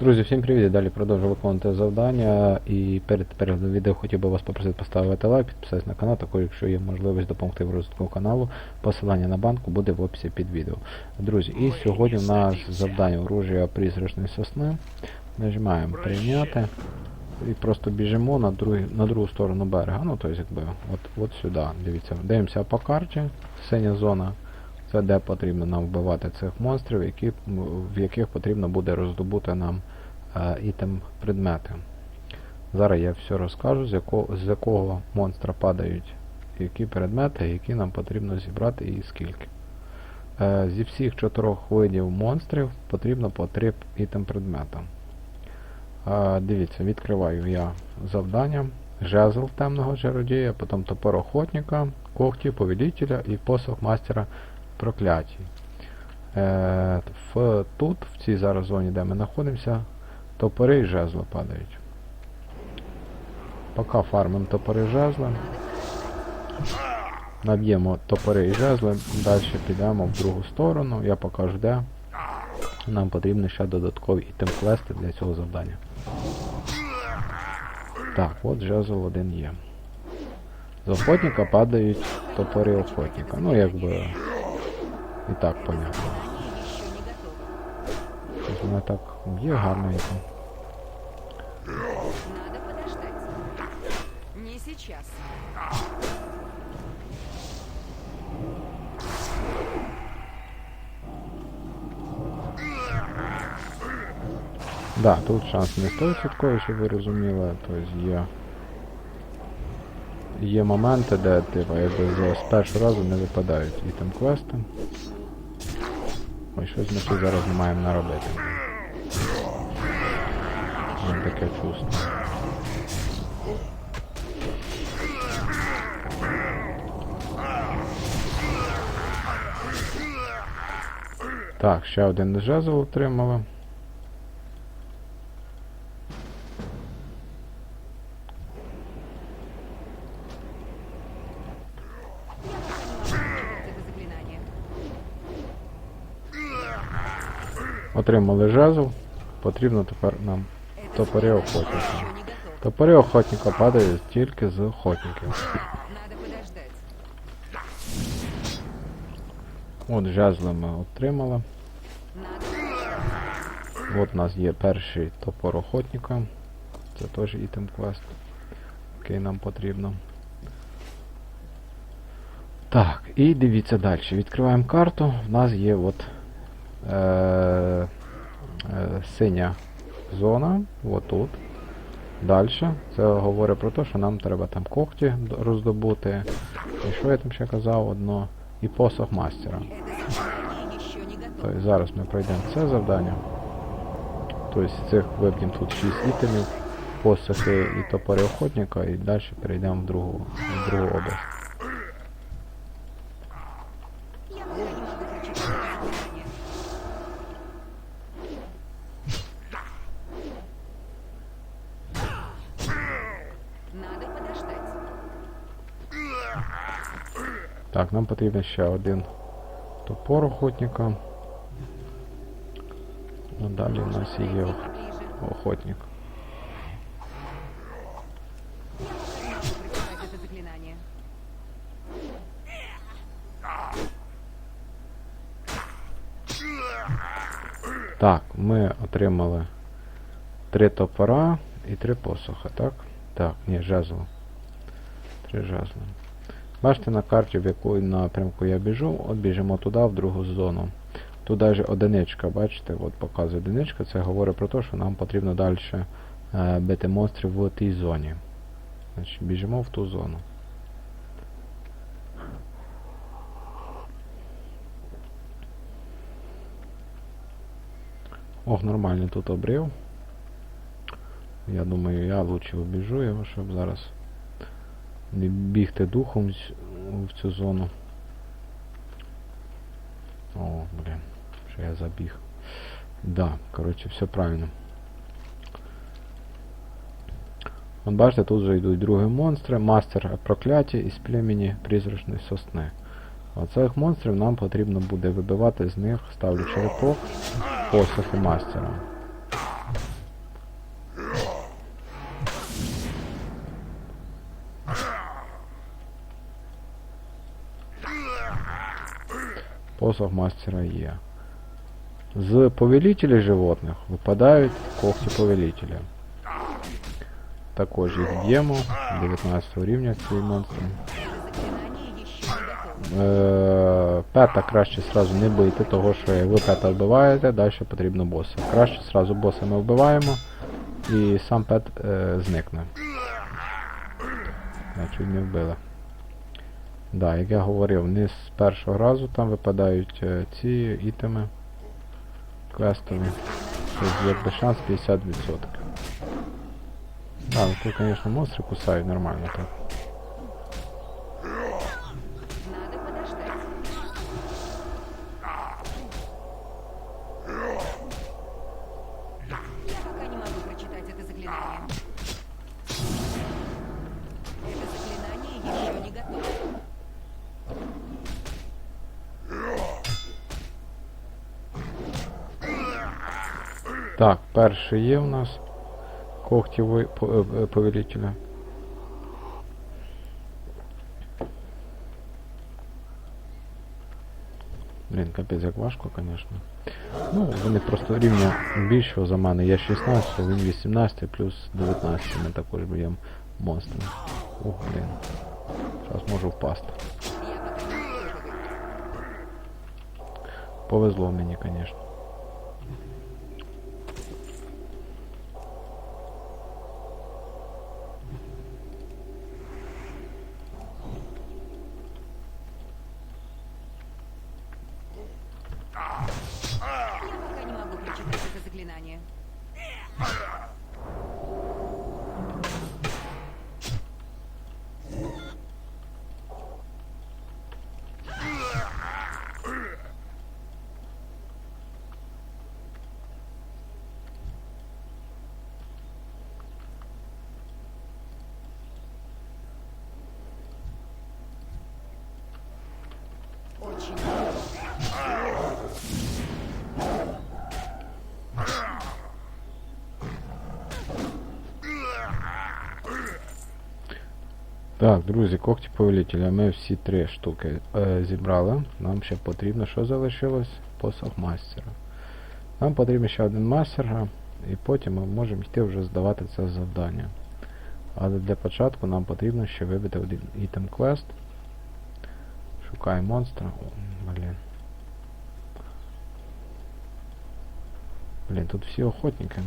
Друзі, всім привіт! Далі продовжую виконувати завдання. І перед переглядом відео хотів би вас попросити поставити лайк, підписатися на канал, також якщо є можливість допомогти в розвитку каналу, посилання на банку буде в описі під відео. Друзі, і сьогодні у нас завдання оружия призрачної сосни. Нажимаємо прийняти і просто біжимо на, другий, на другу сторону берега. Ну, тобто, якби, от, от сюди. Дивіться, дивимося по карті, синя зона. Це де потрібно нам вбивати цих монстрів, які, в яких потрібно буде роздобути нам е, ітем предмети. Зараз я все розкажу, з якого, з якого монстра падають які предмети, які нам потрібно зібрати і скільки. Е, зі всіх чотирьох видів монстрів потрібно по три ітем предмета. Е, дивіться, відкриваю я завдання. Жезл темного чародія, потім топор охотника, когті повелителя і посох мастера проклятій. Е, в, тут, в цій зараз зоні, де ми знаходимося, топори і жезли падають. Поки фармимо топори і жезли. Наб'ємо топори і жезли, далі підемо в другу сторону, я покажу де. Нам потрібні ще додаткові ітем-квести для цього завдання. Так, от жезл один є. З охотника падають топори охотника. Ну, якби і так понятно. Щось мене так є гарненько. Надо подождать. Не сейчас. Да, тут шанс не 100%, щоб ви розуміли, тобто є. Є моменти, де типу, якби з- першого разу не випадають ітем квести. Ой, щось ми тут зараз не маємо наробити. Є таке чувство. Так, ще один жезл отримали. Отримали жезл. Потрібно тепер нам Это Топори охотника. Топори охотника падають тільки з охотників. От жезли ми отримали. От у нас є перший топор охотника. Це теж ітем квест, який нам потрібно. Так, і дивіться далі. Відкриваємо карту. У нас є от е, е, синя зона, отут. Далі. Це говорить про те, що нам треба там когті роздобути. І що я там ще казав? Одно. І посох мастера. Тобто зараз ми пройдемо це завдання. Тобто цих виб'ємо тут 6 ітемів, посохи і топори охотника, і далі перейдемо в другу, в другу область. Я пока не могу прочитать это заклинание. Надо подождать. Так, нам потрібен ще один топор охотника. Ну, далі у нас є охотник. Так, ми отримали три топора і три посоха, так? Так, ні, жезло. Три жезли. Бачите на карті, в яку напрямку я біжу, от біжимо туди, в другу зону. Тут навіть одиничка, бачите, от показує одиничка, це говорить про те, що нам потрібно далі е, бити монстрів в тій зоні. Значить, біжимо в ту зону. Ох, нормальний тут обрив. Я думаю, я лучше обіжу його, щоб зараз бігти духом в цю зону. О, блін, що я забіг. Да, коротше, все правильно. От бачите, тут вже йдуть другі монстри, мастер прокляття із племені призрачної сосни. Оцих монстрів нам потрібно буде вибивати з них, ставлю черепок, посохи мастера. Посох мастера є. З повелителей животних випадають когті повелителя. Також їх б'ємо 19 рівня ці монстри. Е, пета краще сразу не бити, того що ви пета вбиваєте, далі потрібно боса. Краще сразу боса ми вбиваємо і сам пет е, зникне. Чуть не вбили. Да, як я говорив, не з першого разу там випадають е, ці ітеми квестові. Тобто якби шанс 50%. Да, ну тут, звісно, монстри кусають нормально так. Так, перший є в нас по- е, е, повелителя. Блін, капець як важко, звісно. Ну, вони просто рівня більшого за мене. Я 16, він 18 плюс 19. Ми також б'ємо монстра. Ух, блін. Зараз можу впасти. Повезло мені, звісно. Заклинание. Очень Так, друзі, когті повелителя. Ми всі три штуки е, зібрали. Нам ще потрібно, що залишилось? Посох мастера. Нам потрібен ще один мастер, і потім ми можемо йти вже здавати це завдання. Але для початку нам потрібно ще вибити один ітем квест. Шукаємо монстра. О, блін. Блін, тут всі охотники.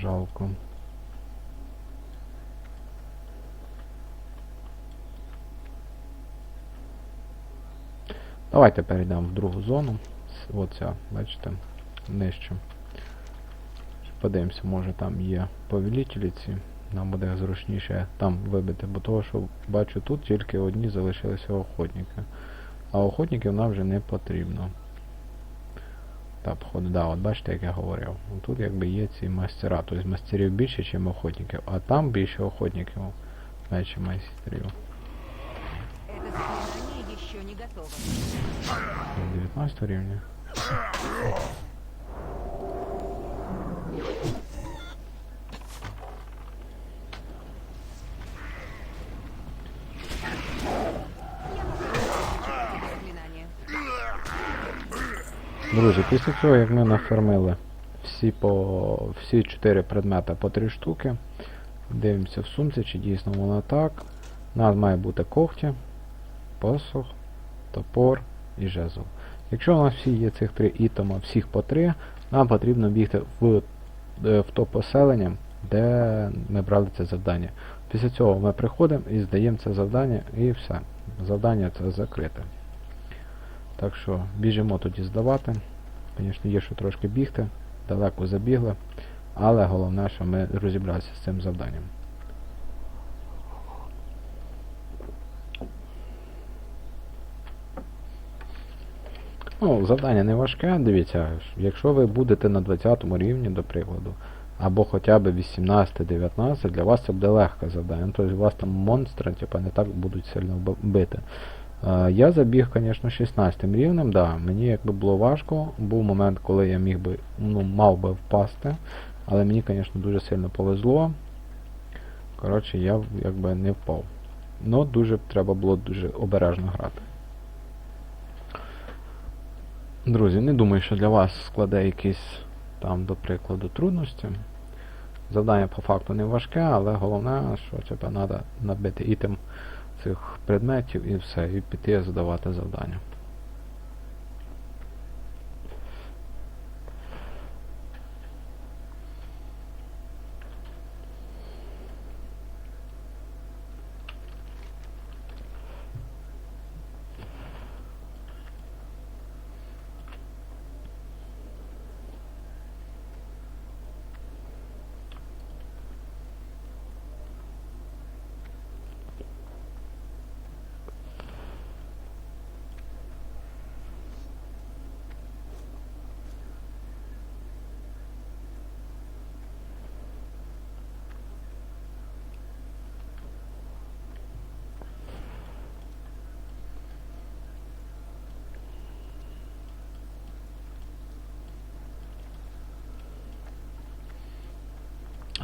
Жалко. Давайте перейдемо в другу зону. Оця, бачите, нижче. Подивимося, може там є повелителі ці. Нам буде зручніше там вибити, бо того, що бачу тут тільки одні залишилися охотники. А охотників нам вже не потрібно. Так, походу, да, от бачите, як я говорив. Тут якби є ці мастера. Тобто мастерів більше, ніж охотників. А там більше охотників, менше майстрів. 19 рівня. Друзі, після цього, як ми нафармили всі по всі 4 предмети по 3 штуки, дивимося в сумці, чи дійсно воно так. У нас має бути когті, посох, топор і жезл. Якщо у нас всі є цих три ітома, всіх по 3, нам потрібно бігти в, е, в то поселення, де ми брали це завдання. Після цього ми приходимо і здаємо це завдання і все. Завдання це закрите. Так що біжимо тоді здавати. Звісно, є що трошки бігти, далеко забігли, але головне, що ми розібралися з цим завданням. Ну, завдання не важке, дивіться, якщо ви будете на 20 рівні, до прикладу, або хоча б 18-19, для вас це буде легке завдання. Тобто у вас там монстри типу, не так будуть сильно бити. Е, Я забіг, звісно, 16 рівнем, да, мені якби було важко. Був момент, коли я міг би, ну, мав би впасти, але мені, звісно, дуже сильно повезло. Коротше, я якби не впав. Ну, дуже треба було дуже обережно грати. Друзі, не думаю, що для вас складе якісь там, до прикладу, трудності. Завдання по факту не важке, але головне, що тебе треба набити ітем цих предметів і все, і піти задавати завдання.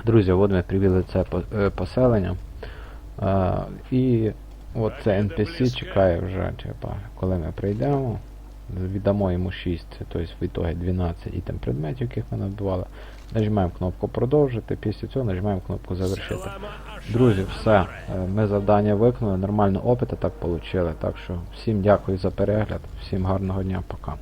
Друзі, от ми привели це е, поселення. Е, і от це NPC чекає вже, типа, коли ми прийдемо. Віддамо йому 6, тобто в ітогі 12 ітем предметів, яких ми набивали. Нажимаємо кнопку продовжити, після цього нажимаємо кнопку завершити. Друзі, все. е, Ми завдання виконали, нормально опити так отримали. Так що всім дякую за перегляд, всім гарного дня, пока.